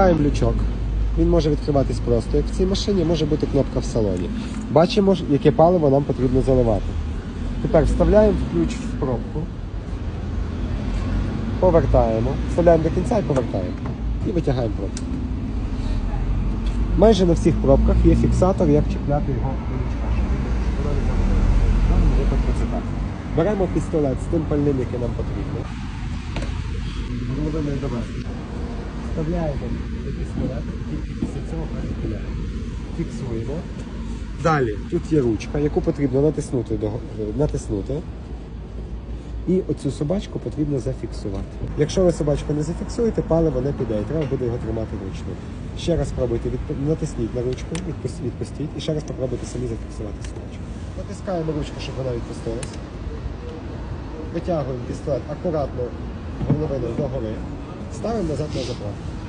Маємо лючок. Він може відкриватись просто. Як в цій машині може бути кнопка в салоні. Бачимо, яке паливо нам потрібно заливати. Тепер вставляємо ключ в пробку, повертаємо, вставляємо до кінця і повертаємо. І витягаємо пробку. Майже на всіх пробках є фіксатор, як чіпляти його до лючка. Беремо пістолет з тим пальним, яке нам потрібно. Головне довести. Вставляємо до пістолет, тільки після цього перехиляємо. Фіксуємо. Далі тут є ручка, яку потрібно натиснути, до, натиснути. І оцю собачку потрібно зафіксувати. Якщо ви собачку не зафіксуєте, паливо не піде, і треба буде його тримати вручну. Ще раз спробуйте, відп- натисніть на ручку, відпустіть, і ще раз спробуйте самі зафіксувати собачку. Натискаємо ручку, щоб вона відпустилась. Витягуємо пістолет акуратно горловиною догори, ставимо назад на заправку.